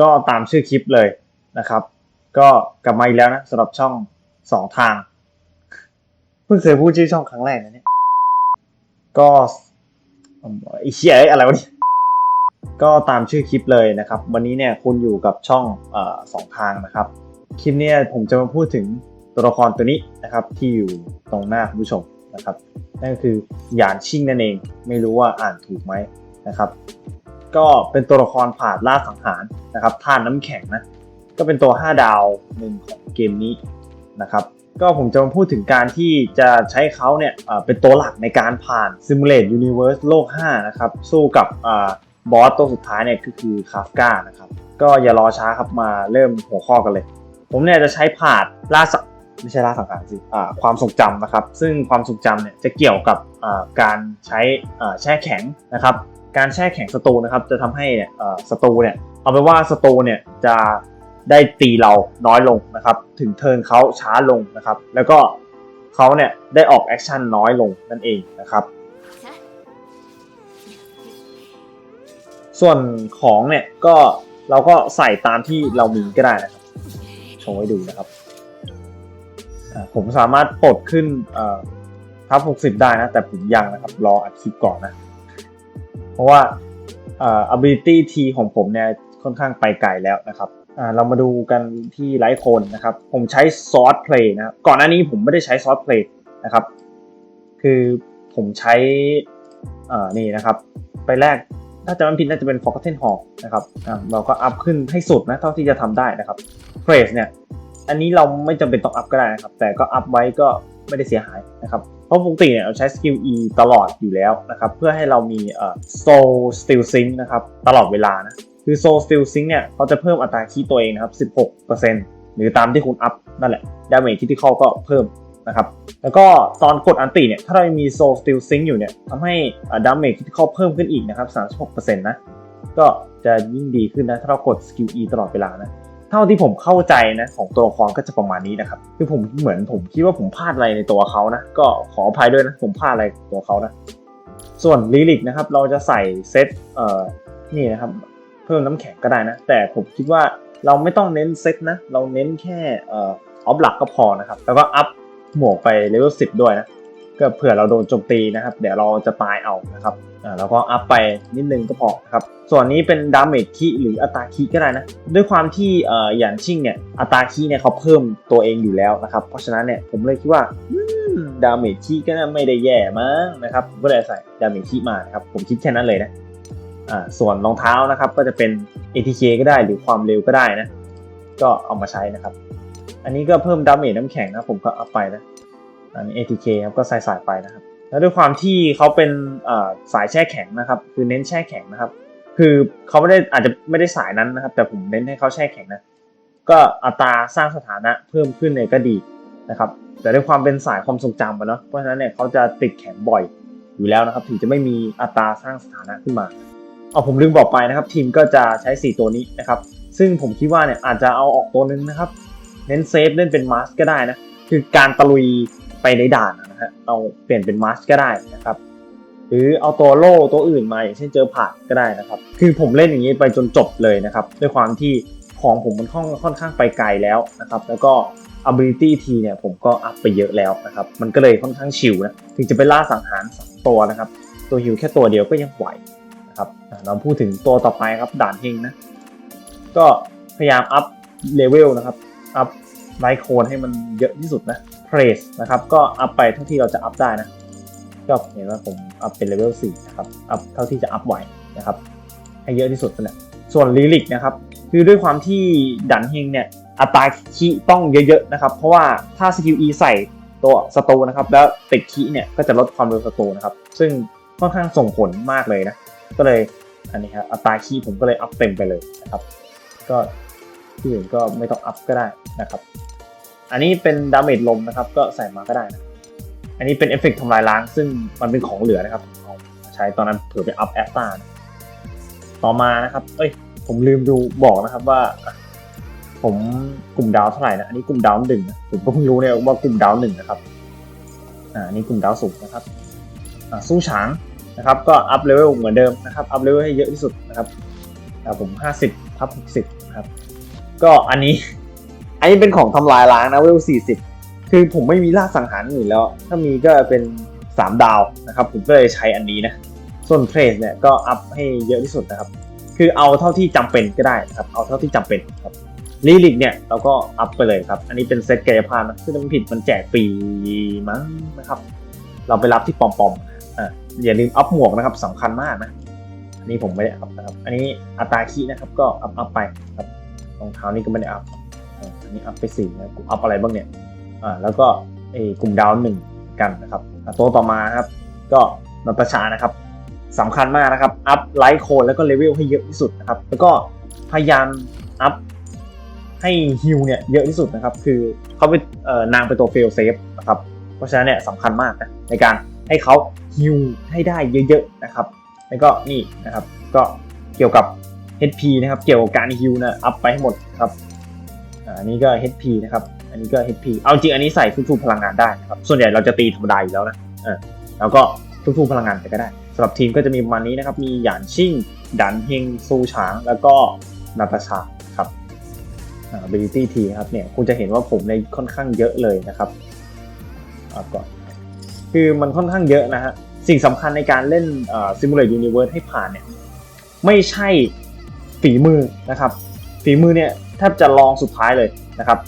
ก็ตามชื่อคลิปเลยนะครับ ก็กลับมาอีกแล้วนะสำหรับช่องสองทาง เพิ่งเคยพูดชื่อช่องครั้งแรกนะเนี่ย ก็อืมไอ้เชี่ยอะไรวะเนี่ยก็ตามชื่อคลิปเลยนะครับ วันนี้เนี่ยคุณอยู่กับช่องอสองทางนะครับ คลิปเนี้ยผมจะมาพูดถึงตัวละครตัวนี้นะครับ ที่อยู่ตรงหน้าคุณผู้ชมนะครับ นั่นก็คือหยานชิ่งนั่นเอง ไม่รู้ว่าอ่านถูกไหมนะครับ ก็เป็นตัวละครผ่านล่าสังหารนะครับท่านน้ำแข็งนะก็เป็นตัว 5 ดาวหนึ่งของเกมนี้นะครับก็ผมจะมาพูดถึงการที่จะใช้เขาเนี่ยเป็นตัวหลักในการผ่าน Simulate Universe โลก 5 นะครับ สู้กับอบอสตัวสุดท้ายเนี่ยก็คือคาฟก้านะครับ ก็อย่ารอช้าครับมาเริ่มหัวข้อกันเลย ผมเนี่ยจะใช้ผ่านล่าสังไม่ใช่ล่าสังหารสิความทรงจำนะครับ ซึ่งความทรงจำเนี่ยจะเกี่ยวกับการใช้แช่แข็งนะครับ การแช่แข็งศัตรูนะครับจะทำให้เนี่ยเอ่อศัตรูเนี่ยเอาเป็นว่าศัตรูเนี่ยจะได้ตีเราน้อยลงนะครับ ถึงเทิร์นเขาช้าลงนะครับ แล้วก็เขาเนี่ยได้ออกแอคชั่นน้อยลงนั่นเองนะครับ ส่วนของเนี่ยก็เราก็ใส่ตามที่เรามีก็ได้นะครับโชว์ให้ดูนะครับ ผมสามารถปลดขึ้นทับ60 ได้นะ แต่ผมยังนะครับ รออัดคลิปก่อนนะ ราะว่าเอ่อ ability T ของผมเนี่ยค่อนข้างไปไกลแล้วนะครับอ่าเรามาดูกันที่ไลท์โคนนะครับ ผมใช้ซอสเพลย์นะครับก่อนหน้านี้ผมไม่ได้ใช้ซอสเพลย์นะครับ คือผมใช้อ่านี่นะครับ ไปแรกถ้าจะไม่ผิดน่าจะเป็น Forgotten Hall นะครับอ่าเราก็อัพขึ้นให้สุดนะเท่าที่จะทำได้นะครับเพรสเนี่ยอันนี้เราไม่จำเป็นต้องอัพก็ได้นะครับ แต่ก็อัพไว้ก็ไม่ได้เสียหายนะครับ เพราะปกติเนี่ยเราใช้สกิล E ตลอดอยู่แล้วนะครับเพื่อให้เรามีเอ่อ Soul Steel Sync นะครับตลอดเวลานะคือ Soul Steel Sync เนี่ยเขาจะเพิ่มอัตราคีย์ตัวเองนะครับ 16%หรือตามที่คุณอัพนั่นแหละ Damage Critical ก็เพิ่มนะครับแล้วก็ตอนกดอันติเนี่ยถ้าเรามี Soul Steel Sync อยู่เนี่ยทำให้อ่า Damage Critical เพิ่มขึ้นอีกนะครับ 36%นะก็จะยิ่งดีขึ้นนะถ้าเรากดสกิล E ตลอดเวลานะ เท่าที่ผมเข้าใจนะของตัวละครก็จะประมาณนี้นะครับคือผมเหมือนผมคิดว่าผมพลาดอะไรในตัวเขานะก็ขออภัยด้วยนะผมพลาดอะไรตัวเขานะส่วนลิลิกนะครับเราจะใส่เซตเอ่อนี่นะครับเพิ่มน้ำแข็งก็ได้นะ แต่ผมคิดว่าเราไม่ต้องเน้นเซตนะ เราเน้นแค่เอ่อออฟหลักก็พอนะครับ แล้วก็อัพหมวกไปเลเวล10 ด้วยนะ ก็เผื่อเราโดนโจมตีนะครับ เดี๋ยวเราจะตายเอานะครับอ่าแล้วก็อัพไปนิดนึงก็พอครับ ส่วนนี้เป็นดาเมจคีหรืออัตราคีก็ได้นะ ด้วยความที่เอ่อหยานชิ่งเนี่ยอัตราคีเนี่ยเขาเพิ่มตัวเองอยู่แล้วนะครับ เพราะฉะนั้นเนี่ยผมเลยคิดว่าดาเมจคีก็ไม่ได้แย่มั้งนะครับก็เลยใส่ดาเมจคีมานะครับ ผมคิดแค่นั้นเลยนะอ่าส่วนรองเท้านะครับก็จะเป็น ATK ก็ได้หรือความเร็วก็ได้นะ ก็เอามาใช้นะครับ อันนี้ก็เพิ่มดาเมจน้ำแข็งนะผมก็อัพไปนะ อันนี้ ATK ครับก็ใส่สายไปนะครับ แล้วด้วยความที่เขาเป็นสายแช่แข็งนะครับ คือเน้นแช่แข็งนะครับ คือเขาไม่ได้อาจจะไม่ได้สายนั้นนะครับ แต่ผมเน้นให้เขาแช่แข็งนะ ก็อัตราสร้างสถานะเพิ่มขึ้นเนี่ยก็ดีนะครับ แต่ด้วยความเป็นสายความทรงจำอะเนาะ เพราะฉะนั้นเนี่ยเขาจะติดแข็งบ่อยอยู่แล้วนะครับ ถึงจะไม่มีอัตราสร้างสถานะขึ้นมา เอาผมลืมบอกไปนะครับ ทีมก็จะใช้ 4 ตัวนี้นะครับ ซึ่งผมคิดว่าเนี่ยอาจจะเอาออกตัวนึงนะครับ เน้นเซฟเล่นเป็นมาสก็ได้นะ คือการตะลุย ไปในด่านนะฮะเอาเปลี่ยนเป็นมาสก็ได้นะครับ หรือเอาตัวโล่ตัวอื่นมาอย่างเช่นเจอผ่านก็ได้นะครับ คือผมเล่นอย่างนี้ไปจนจบเลยนะครับ ด้วยความที่ของผมมันค่อนค่อนข้างไปไกลแล้วนะครับ แล้วก็ ability T เนี่ยผมก็อัพไปเยอะแล้วนะครับ มันก็เลยค่อนข้างชิลนะถึงจะไปล่าสังหารสองตัวนะครับ ตัวฮิวแค่ตัวเดียวก็ยังไหวนะครับอะเราพูดถึงตัวต่อไปครับด่านเฮงนะก็พยายามอัพเลเวลนะครับอัพ ไลท์โคนให้มันเยอะที่สุดนะเพรสนะครับก็อัพไปเท่าที่เราจะอัพได้นะก็เห็นว่าผมอัพเป็นเลเวล4นะครับอัพเท่าที่จะอัพไหวนะครับให้เยอะที่สุดนะส่วนลิลิกนะครับคือด้วยความที่ดันเฮงเนี่ยอัตราคีต้องเยอะๆนะครับ เพราะว่าถ้าสกิล E ใส่ตัวสโตนะครับ แล้วติดคีเนี่ยก็จะลดความเร็วสโตนะครับ ซึ่งค่อนข้างส่งผลมากเลยนะ ก็เลยอันนี้ครับอัตราคีผมก็เลยอัพเต็มไปเลยนะครับ ก็ที่อื่นก็ไม่ต้องอัพก็ได้นะครับ อันนี้เป็นดาเมจลมนะครับ ก็ใส่มาก็ได้นะอันนี้เป็นเอฟเฟกต์ทำลายล้าง ซึ่งมันเป็นของเหลือนะครับเอาใช้ตอนนั้นเผื่อไปอัพแอสตานต่อมานะครับ เอ้ย ผมลืมดูบอกนะครับว่า ผมกลุ่มดาวเท่าไหร่นะ อันนี้กลุ่มดาวหนึ่งนะผมก็เพิ่งรู้เนี่ยว่ากลุ่มดาวหนึ่งนะครับ อ่าอันนี่กลุ่มดาวสูงนะครับ อ่า สู้ฉางนะครับ ก็อัพเลเวลเหมือนเดิมนะครับ อัพเลเวลให้เยอะที่สุดนะครับอ่ผมห้าสิบทับหกสิบนะครับ ก็อันนี้ อันนี้เป็นของทำลายล้างนะเวลสี่สิบคือผมไม่มีล่าสังหารอื่นแล้ว ถ้ามีก็เป็นสามดาวนะครับ ผมก็เลยใช้อันนี้นะ ส่วนเทรดเนี่ยก็อัพให้เยอะที่สุดนะครับ คือเอาเท่าที่จำเป็นก็ได้นะครับ เอาเท่าที่จำเป็นครับลิลิกเนี่ยเราก็อัพไปเลยครับ อันนี้เป็นเซตกายภาพนะซึ่งถ้าไม่ผิดมันแจกฟรีมั้งนะครับ เราไปรับที่ปอมปอมอ่าอย่าลืมอัพหมวกนะครับสำคัญมากนะ อันนี้ผมไม่ได้อัพนะครับ อันนี้อัตราคีนะครับก็อัพอัพไปครับรองเท้านี่ก็ไม่ได้อัพ นี้อัพไปสี่นะกูอัพอะไรบ้างเนี่ยอ่าแล้วก็ไอ้กลุ่มดาวหนึ่งกันนะครับตัวต่อมาครับ ก็นัตชานะครับสำคัญมากนะครับ อัพไลท์โคนแล้วก็เลเวลให้เยอะที่สุดนะครับ แล้วก็พยายามอัพให้ฮิลเนี่ยเยอะที่สุดนะครับ คือเขาเป็นเอ่อนางเป็นตัวเฟลเซฟนะครับ เพราะฉะนั้นเนี่ยสำคัญมากนะในการให้เขาฮิลให้ได้เยอะๆนะครับ แล้วก็นี่นะครับ ก็เกี่ยวกับ HP นะครับ เกี่ยวกับการฮิลนะอัพไปให้หมดครับ อันนี้ก็ HP นะครับ อันนี้ก็ HP เอาจริงอันนี้ใส่ทุกๆพลังงานได้นะครับ ส่วนใหญ่เราจะตีธรรมดาอยู่แล้วนะเออแล้วก็ทุกๆพลังงานไปก็ได้สำหรับทีมก็จะมีประมาณนี้นะครับ มีหยานชิ่ง ดันเฮงซูฉาง แล้วก็นาตาชาครับอ่า ability ทีครับเนี่ยคุณจะเห็นว่าผมในค่อนข้างเยอะเลยนะครับเอาก่อนคือมันค่อนข้างเยอะนะฮะสิ่งสำคัญในการเล่นเอ่อ Simulate Universe ให้ผ่านเนี่ยไม่ใช่ฝีมือนะครับ ฝีมือเนี่ย แทบจะรองสุดท้ายเลยนะครับ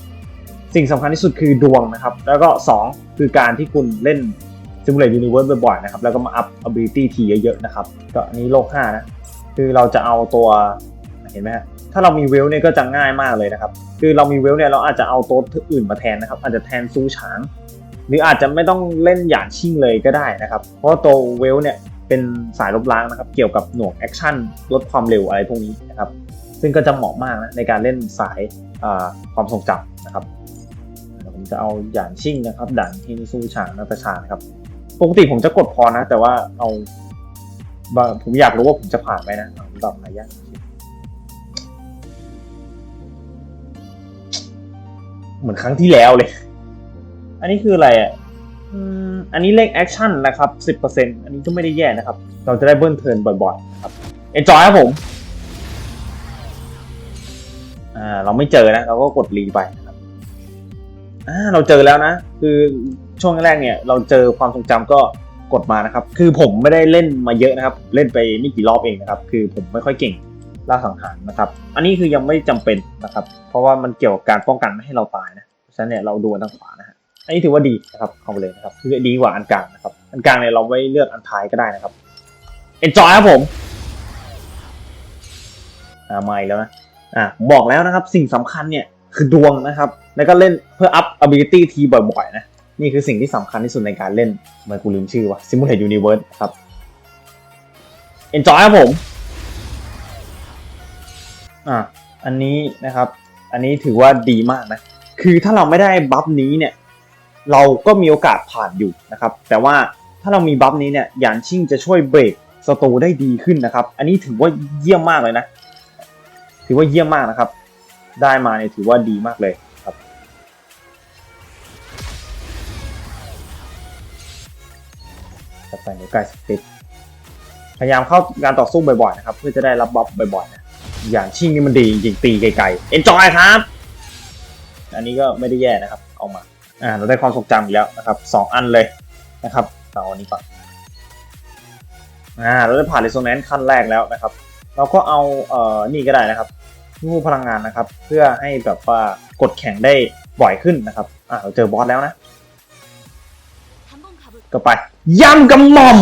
สิ่งสำคัญที่สุดคือดวงนะครับ แล้วก็ 2 คือการที่คุณเล่น Simulate Universe บ่อยๆนะครับ แล้วก็มาอัพ ability ทีเยอะๆนะครับ ก็อันนี้โลก5นะ คือเราจะเอาตัวเห็นไหมฮะถ้าเรามีเวลเนี่ยก็จะง่ายมากเลยนะครับ คือเรามีเวลเนี่ยเราอาจจะเอาตัวอื่นมาแทนนะครับ อาจจะแทนซูฉาง หรืออาจจะไม่ต้องเล่นหยานชิ่งเลยก็ได้นะครับ เพราะว่าตัวเวลเนี่ยเป็นสายลบล้างนะครับ เกี่ยวกับหน่วงแอคชั่นลดความเร็วอะไรพวกนี้นะครับ ซึ่งก็จะเหมาะมากนะในการเล่นสายความทรงจำนะครับผมจะเอาหยานชิ่งนะครับด่านฮินซูฉางนาตาชานะครับปกติผมจะกดพอนะ แต่ว่าเอาผมอยากรู้ว่าผมจะผ่านไหมนะเอาแบบไหนยากเหมือนครั้งที่แล้วเลย อันนี้คืออะไรอะอันนี้เลขแอคชั่นนะครับ 10%อันนี้ก็ไม่ได้แย่นะครับ เราจะได้เบิ้ลเทิร์นบ่อยๆนะครับ เอนจอยครับผม อ่าเราไม่เจอนะ เราก็กดรีไปนะครับอ่าเราเจอแล้วนะ คือช่วงแรกเนี่ย เราเจอความทรงจำก็กดมานะครับ คือผมไม่ได้เล่นมาเยอะนะครับ เล่นไปไม่กี่รอบเองนะครับ คือผมไม่ค่อยเก่งล่าสังหารนะครับ อันนี้คือยังไม่จำเป็นนะครับ เพราะว่ามันเกี่ยวกับการป้องกันไม่ให้เราตายนะฉะนั้นเนี่ยเราดูอันทางขวานะฮะอันนี้ถือว่าดีนะครับเข้าไปเลยนะครับคือดีกว่าอันกลางนะครับ อันกลางเนี่ยเราไว้เลือกอันท้ายก็ได้นะครับ enjoy ครับผมอ่าไม่แล้วนะ อ่าผมบอกแล้วนะครับสิ่งสำคัญเนี่ยคือดวงนะครับ แล้วก็เล่นเพื่ออัพ ability ทีบ่อยๆนะนี่คือสิ่งที่สำคัญที่สุดในการเล่นทำไมกูลืมชื่อวะ Simulate Universe ครับ enjoy ครับผมอ่าอันนี้นะครับ อันนี้ถือว่าดีมากนะ คือถ้าเราไม่ได้บัฟนี้เนี่ย เราก็มีโอกาสผ่านอยู่นะครับ แต่ว่าถ้าเรามีบัฟนี้เนี่ยยานชิ่งจะช่วยเบรกศัตรูได้ดีขึ้นนะครับ อันนี้ถือว่าเยี่ยมมากเลยนะ ถือว่าเยี่ยมมากนะครับ ได้มาเนี่ยถือว่าดีมากเลยครับ ต่อไปในกายสติกพยายามเข้าการต่อสู้บ่อยๆนะครับ เพื่อจะได้รับบัฟบ่อยๆนะอย่างชิ่งนี่มันดีจริงตีไกลๆ enjoy ครับ อันนี้ก็ไม่ได้แย่นะครับ เอามา อ่าเราได้ความทรงจำอีกแล้วนะครับสองอันเลยนะครับเอาอันนี้ก่อนอ่าเราได้ผ่าน resonance ขั้นแรกแล้วนะครับ เราก็เอาเอ่อนี่ก็ได้นะครับงูพลังงานนะครับ เพื่อให้แบบว่ากดแข่งได้บ่อยขึ้นนะครับอ่าเราเจอบอสแล้วนะ ก็ไปย่ำกำหมอม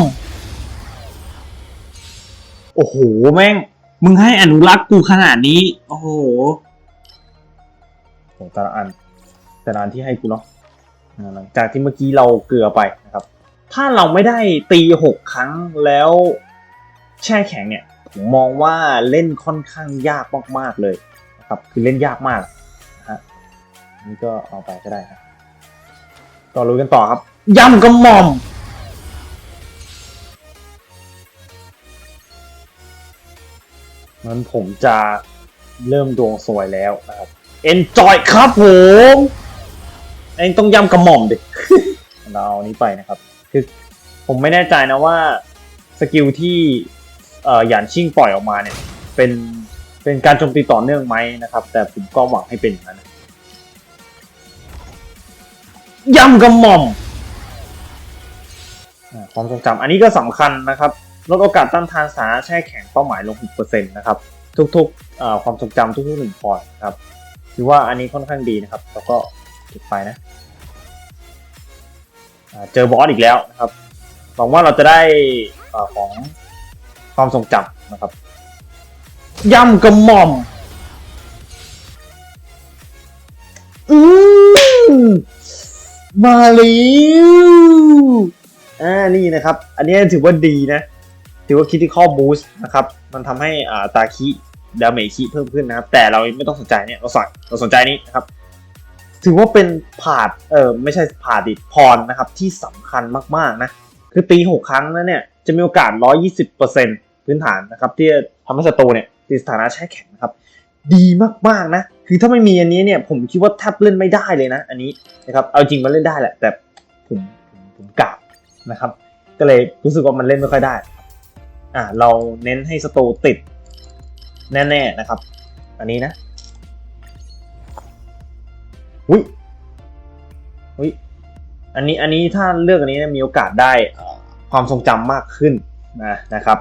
โอ้โหแม่ง มึงให้อนุรักษ์กูขนาดนี้ โอ้โหโหแต่ละอันแต่ละอันที่ให้กูเนาะหลังจากที่เมื่อกี้เราเกลือไปนะครับ ถ้าเราไม่ได้ตีหกครั้งแล้วแช่แข็งเนี่ย ผมมองว่าเล่นค่อนข้างยากมากๆเลยนะครับคือเล่นยากมากนะฮะนี่ก็เอาไปก็ได้นะต่อรู้กันต่อครับย่ำกระหม่อมมันผมจะเริ่มดวงสวยแล้วนะครับ enjoy ครับผมเองต้องย่ำกระหม่อมดิเราเอานี้ไปนะครับ คือผมไม่แน่ใจนะว่าสกิลที่ หยานชิ่งปล่อยออกมาเนี่ย เป็นเป็นการโจมตีต่อเนื่องไหมนะครับ แต่ผมก็หวังให้เป็นอย่างนั้นย่ำกระหม่อมอความทรงจำอันนี้ก็สำคัญนะครับลดโอกาสต้านทานสารแช่แข็งเป้าหมายลง 6%นะครับ ทุกๆความทรงจำทุกๆหนึ่งพอร์ตนะครับถือว่าอันนี้ค่อนข้างดีนะครับ แล้วก็เก็บไปนะเจอบอสอีกแล้วนะครับหวังว่าเราจะได้อของ ความทรงจำนะครับ ย่ำกระหม่อม อืมมาแล้วอ่านี่นะครับ อันนี้ถือว่าดีนะ ถือว่า critical boost นะครับ มันทำให้อ่าตาคิดาเมจคิเพิ่มขึ้นนะครับ แต่เราไม่ต้องสนใจเนี่ย เราสนเราสนใจนี้นะครับถือว่าเป็นผาด เออไม่ใช่ผาดดิพรนะครับ ที่สำคัญมาก ๆ นะ คือตี 6 ครั้งแล้วเนี่ย จะมีโอกาส 120% พื้นฐานนะครับ ที่ทำให้ศัตรูเนี่ยติดสถานะแช่แข็งนะครับ ดีมากๆนะ คือถ้าไม่มีอันนี้เนี่ยผมคิดว่าแทบเล่นไม่ได้เลยนะ อันนี้นะครับเอาจริงมันเล่นได้แหละแต่ผมผมผมกะนะครับ ก็เลยรู้สึกว่ามันเล่นไม่ค่อยได้อ่าเราเน้นให้ศัตรูติดแน่ๆนะครับ อันนี้นะอุ้ยอุ้ยอันนี้อันนี้ถ้าเลือกอันนี้นี่ยมีโอกาสได้ความทรงจำมากขึ้นนะนะครับ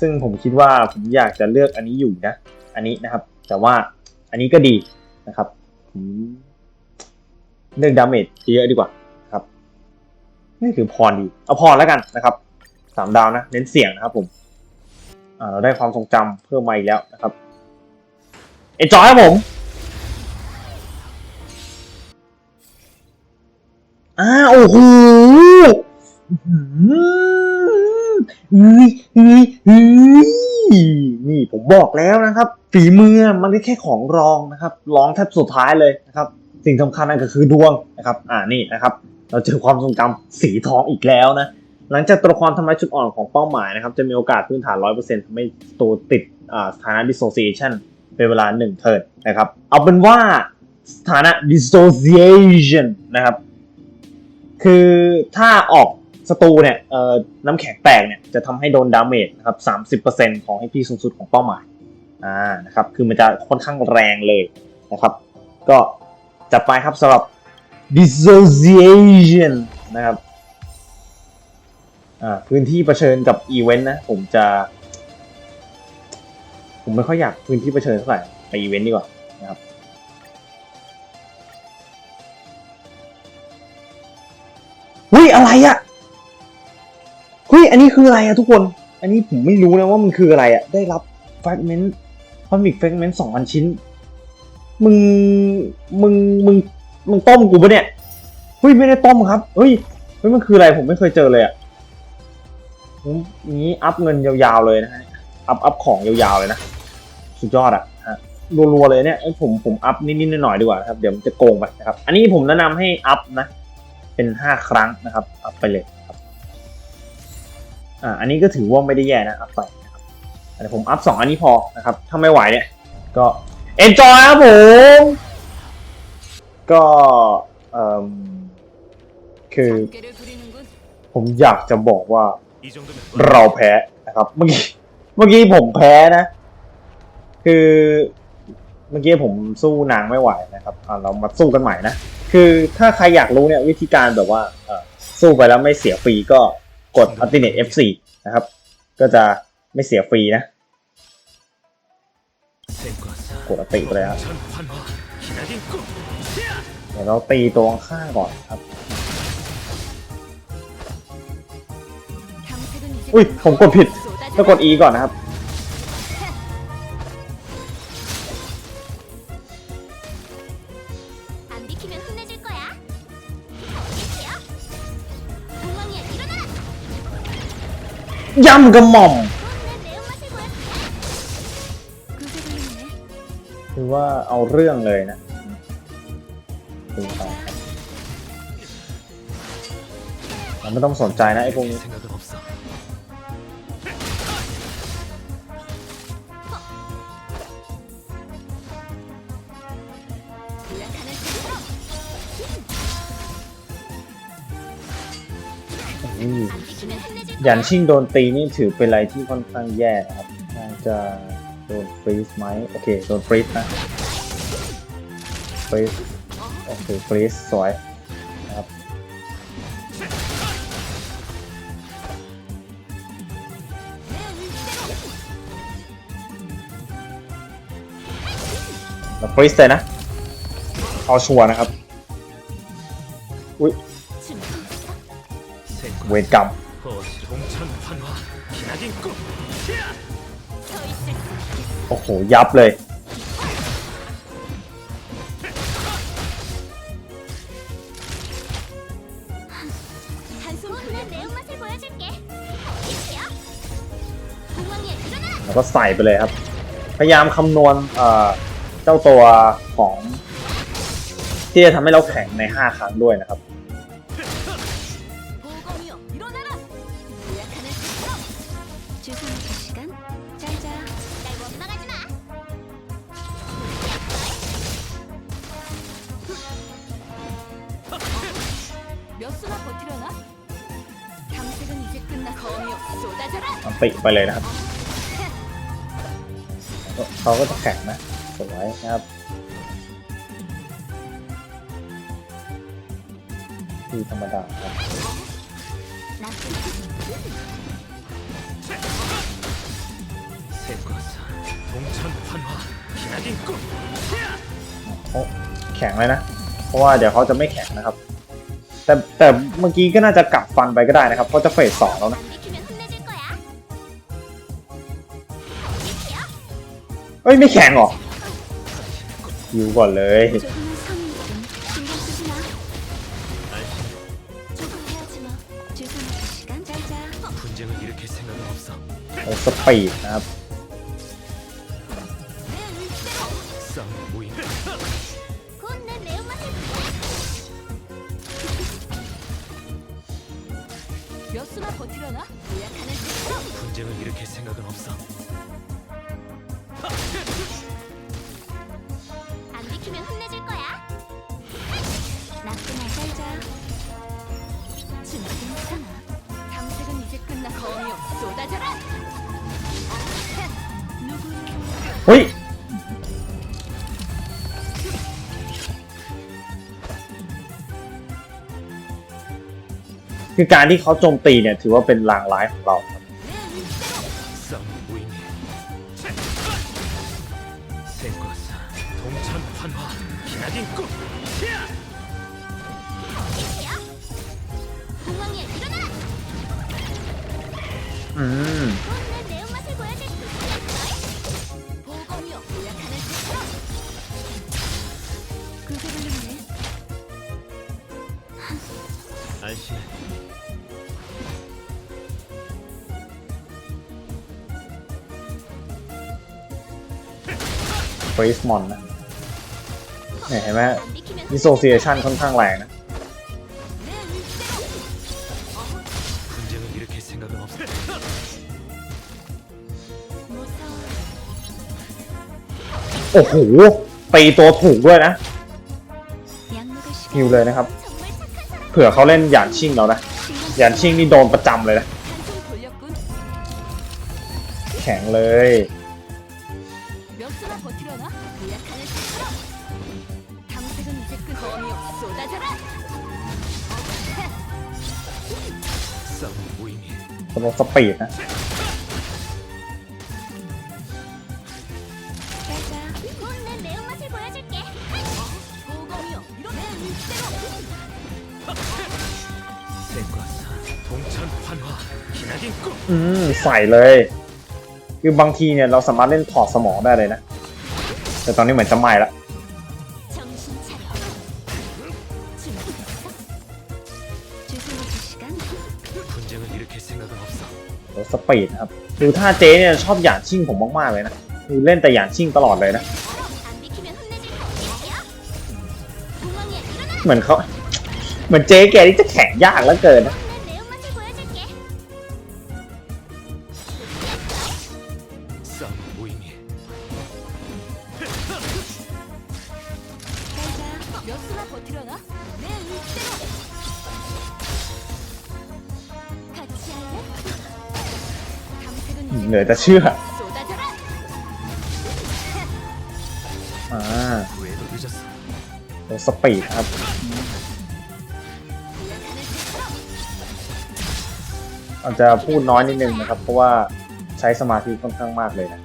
ซึ่งผมคิดว่าผมอยากจะเลือกอันนี้อยู่นะ อันนี้นะครับ แต่ว่าอันนี้ก็ดีนะครับผมเลือกดาเมจเยอะดีกว่าครับ นี่คือพรดี เอาพรแล้วกันนะครับสามดาวนะเน้นเสียงนะครับผมอ่าเราได้ความทรงจำเพิ่มมาอีกแล้วนะครับเอจอยครับผมอ่าโอ้โหอื้อ นี่ผมบอกแล้วนะครับ ฝีมือมันก็แค่ของรองนะครับ รองแทบสุดท้ายเลยนะครับ สิ่งสำคัญนั่นก็คือดวงนะครับ อ่านี่นะครับ เราเจอความทรงจำสีทองอีกแล้วนะ หลังจากตัวละครทำลายจุดอ่อนของเป้าหมายนะครับ จะมีโอกาสพื้นฐาน 100%ทำให้ตัวติดอ่าสถานะ dissociation เป็นเวลา1เทิร์นนะครับ เอาเป็นว่าสถานะ dissociation นะครับ คือถ้าออก ศัตรูเนี่ยเอ่อน้ำแข็งแตกเนี่ยจะทำให้โดนดาเมจนะครับ 30%ของให้พี่สูงสุดของเป้าหมายอ่านะครับคือมันจะค่อนข้างแรงเลยนะครับ ก็จัดไปครับสำหรับ dissociation นะครับอ่าพื้นที่เผชิญกับอีเวนต์นะ ผมจะ ผมไม่ค่อยอยากพื้นที่เผชิญเท่าไหร่ไปอีเวนต์ดีกว่านะครับเฮ้ยอะไรอะ ฮ้ย อันนี้คืออะไรอะทุกคน อันนี้ผมไม่รู้นะว่ามันคืออะไรอะได้รับแฟกเมนต์คอมิกแฟกเมนต์สองพันชิ้น มึง มึง มึง มึงต้มกูปะเนี่ย เฮ้ย ไม่ได้ต้มครับ เฮ้ย เฮ้ย มันคืออะไร ผมไม่เคยเจอเลยอะผมนี้อัพเงินยาวๆเลยนะฮะ อัพ อัพของยาวๆเลยนะ สุดยอดอะฮะรัวๆเลยเนี่ยเอ้ยผมผมอัพนิดๆหน่อยๆดีกว่าครับ เดี๋ยวมันจะโกงไปนะครับ อันนี้ผมแนะนำให้อัพนะ เป็นห้าครั้งนะครับ อัพไปเลย อ่าอันนี้ก็ถือว่าไม่ได้แย่นะอัพไปนะครับแต่ผมอัพสองอันนี้พอนะครับถ้าไม่ไหวเนี่ยก็เอ็นจอยครับผมก็เอ่อคือ ผมอยากจะบอกว่าเราแพ้นะครับเมื่อกี้เมื่อกี้ผมแพ้นะ คือเมื่อกี้ผมสู้นางไม่ไหวนะครับอ่าเรามาสู้กันใหม่นะ คือถ้าใครอยากรู้เนี่ยวิธีการแบบว่าสู้ไปแล้วไม่เสียฟรีก็ กดอัลติเนต F4 นะครับ ก็จะไม่เสียฟรีนะ กดติไปเลยครับเดี๋ยวเราตีตัวข้างก่อนครับ อุ้ยผมกดผิดต้องกด E ก่อนนะครับ ย่ำกระหม่อมคือว่าเอาเรื่องเลยนะไม่ต้องสนใจนะไอ้พวกนี้ หยัน 거야 ชิ่งโดนตีนี่ถือเป็นอะไรที่ค่อนข้างแย่นะครับน่าจะ โดนฟรีซไหมโอเค โดนฟรีซนะฟรีซโอเคฟรีซสวยนะครับ แล้วฟรีซเลยนะ เอาชัวร์นะครับ อุ้ย 戦 เวรกรรมโอ้โห ยับเลย แล้วก็ใส่ไปเลยครับ พยายามคำนวณเจ้าตัวของ ที่จะทำให้เราแข็งใน 5 ครั้งด้วยนะครับ ติไปเลยนะครับ เขาก็จะแข็งนะสวยนะครับที่ธรรมดาครับโอ้แข็งเลยนะ เพราะว่าเดี๋ยวเขาจะไม่แข็งนะครับ แต่แต่เมื่อกี้ก็น่าจะกลับฟันไปก็ได้นะครับเพราะจะเฟสสองแล้วนะ เอ้ย ไม่แข็งเหรอยิวก่อนเลย 조금은 성의좀 신경 쓰지 마. 알지 조금 해야지 뭐. 주소는 시간 잘 자. 분쟁을 일으킬 생각은 없어 แล้วสปีดนะครับ คือการที่เขาโจมตีเนี่ยถือว่าเป็นลางร้ายของเราครับอืม。 ฟรีสมอนนะเห็นไหมมีโซเซียชันค่อนข้างแรงนะโอ้โหตีตัวถูกด้วยนะฮิวเลยนะครับ เผื่อเขาเล่นหยานชิงเรานะหยานชิงนี่โดนประจำเลยนะ แข็งเลย สโลสปีดนะอืมใส่เลย คือบางทีเนี่ยเราสามารถเล่นถอดสมองได้เลยนะ แต่ตอนนี้เหมือนจะไม่ละ ปีดครับคือถ้าเจเนี่ยชอบหยาดชิ่งผมมากๆเลยนะคือเล่นแต่หยาดชิ่งตลอดเลยนะเหมือนเขาเหมือนเจแกนี่จะแข็งยากแล้วเกินนะ จะเชื่อมาสปีดครับอาจจะพูดน้อยนิดนึงนะครับ เพราะว่าใช้สมาธิค่อนข้างมากเลยนะ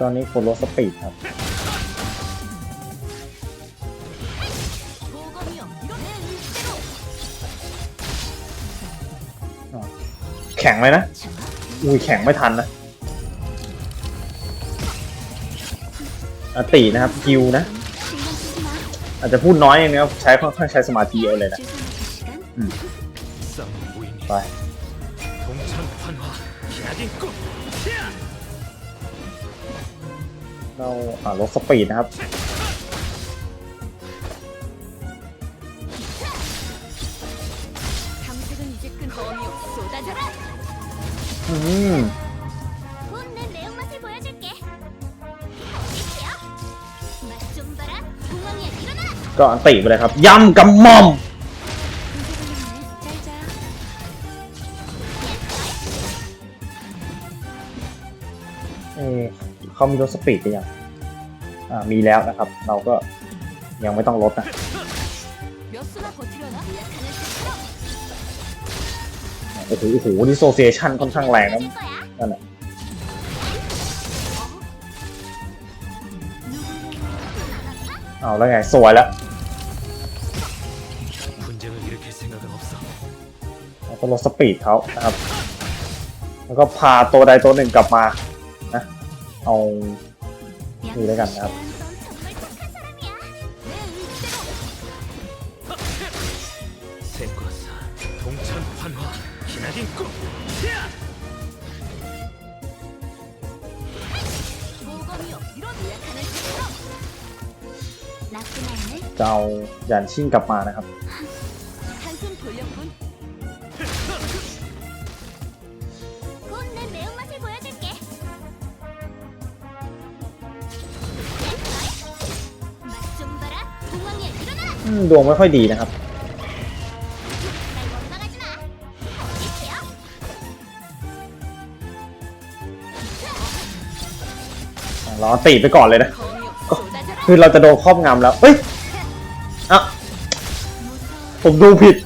ตอนนี้คนลดสปีดครับ แข็งไหมนะ อุ้ยแข็งไม่ทันนะอตีนะครับฮิวนะ อาจจะพูดน้อยเองนะครับใช้ค่อนข้างใช้สมาธิเยอะเลยนะไปเราอ่าลดสปีดนะครับ ก็อนตีไปเลยครับ ย่ำกำมอมเอเขามีลดสปีดไปยัง อ่า มีแล้วนะครับ เราก็ยังไม่ต้องลดนะ โอ้โหโอ้โหดิโซเซชันค่อนข้างแรงนะนั่นแหละเอาแล้วไง สวยแล้วเราก็ลดสปีดเขานะครับ แล้วก็พาตัวใดตัวหนึ่งกลับมานะเอานี่แล้วกันนะครับเซโกะซาทงชันพันวา จะเอาหยันชิ่งกลับมานะครับ ดวงไม่ค่อยดีนะครับ อ๋อตีไปก่อนเลยนะ คือเราจะโดนครอบงำแล้วเอ้ยอะผมดูผิด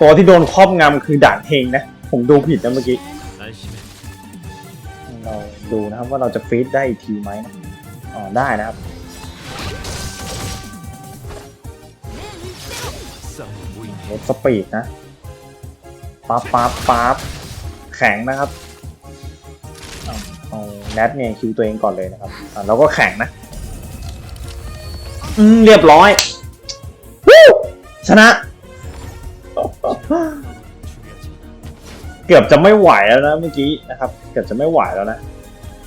ตัวที่โดนครอบงำคือด่านเฮงนะ ผมดูผิดนะเมื่อกี้ เราดูนะครับว่าเราจะฟีดได้อีกทีไหมนะอ๋อได้นะครับลดสปีดนะปั๊บปั๊บปั๊บแข็งนะครับ แนทเนี่ยคิวตัวเองก่อนเลยนะครับอะเราก็แข่งนะอืมเรียบร้อยวู้ชนะ เกือบจะไม่ไหวแล้วนะเมื่อกี้นะครับ เกือบจะไม่ไหวแล้วนะ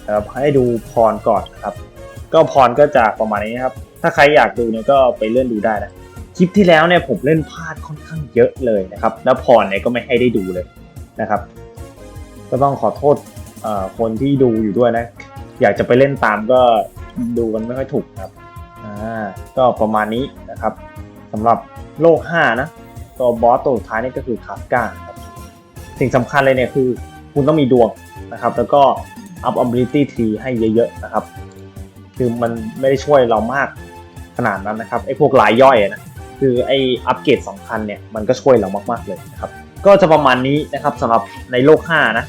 นะครับให้ดูพรก่อนนะครับ ก็พรก็จะประมาณนี้ครับ ถ้าใครอยากดูเนี่ยก็ไปเลื่อนดูได้นะคลิปที่แล้วเนี่ยผมเล่นพลาดค่อนข้างเยอะเลยนะครับ แล้วพรเนี่ยก็ไม่ให้ได้ดูเลยนะครับ ก็ต้องขอโทษ คนที่ดูอยู่ด้วยนะ อยากจะไปเล่นตามก็ดูกันไม่ค่อยถูกครับอ่าก็ประมาณนี้นะครับสำหรับโลก 5 นะ ตัวบอสตัวสุดท้ายนี่ก็คือคาสกาครับสิ่งสำคัญเลยเนี่ยคือคุณต้องมีดวงนะครับ แล้วก็ up ability tree ให้เยอะๆนะครับ คือมันไม่ได้ช่วยเรามากขนาดนั้นนะครับไอ้พวกรายย่อยนะคือไอ้อัปเกรดสำคัญเนี่ยมันก็ช่วยเรามากๆเลยนะครับ ก็จะประมาณนี้นะครับสำหรับในโลก 5 นะ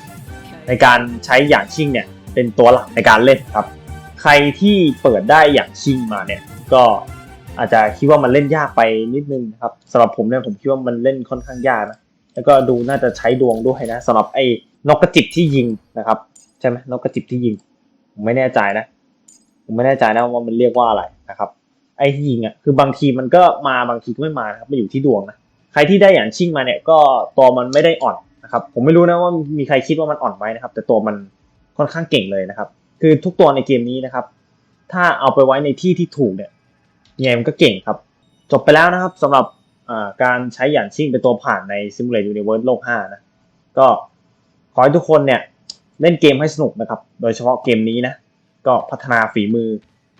ในการใช้อย่างชิ่งเนี่ยเป็นตัวหลักในการเล่นครับ ใครที่เปิดได้อย่างชิ่งมาเนี่ยก็อาจจะคิดว่ามันเล่นยากไปนิดนึงนะครับสำหรับผมเนี่ยผมคิดว่ามันเล่นค่อนข้างยากนะแล้วก็ดูน่าจะใช้ดวงด้วยนะสำหรับไอ้นกกระจิบที่ยิงนะครับใช่ไหมนกกระจิบที่ยิงผมไม่แน่ใจนะ ผมไม่แน่ใจนะว่ามันเรียกว่าอะไรนะครับ ไอ้ที่ยิงอะคือบางทีมันก็มาบางทีก็ไม่มานะครับมันอยู่ที่ดวงนะใครที่ได้อย่างชิ่งมาเนี่ยก็ตัวมันไม่ได้อ่อน นะครับผมไม่รู้นะว่ามีใครคิดว่ามันอ่อนไหมนะครับ แต่ตัวมันค่อนข้างเก่งเลยนะครับ คือทุกตัวในเกมนี้นะครับ ถ้าเอาไปไว้ในที่ที่ถูกเนี่ยยังไงมันก็เก่งครับ จบไปแล้วนะครับสำหรับการใช้หยานชิ่งเป็นตัวผ่านใน Simulate Universe โลก 5 นะ ก็ขอให้ทุกคนเนี่ยเล่นเกมให้สนุกนะครับ โดยเฉพาะเกมนี้นะ ก็พัฒนาฝีมือ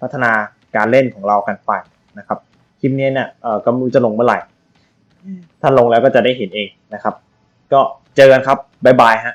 พัฒนาการเล่นของเรากันไปนะครับ คลิปนี้เนี่ยเออกำลังจะลงเมื่อไหร่ ถ้าลงแล้วก็จะได้เห็นเองนะครับ ก็ เจอกันครับบ๊ายบายฮะ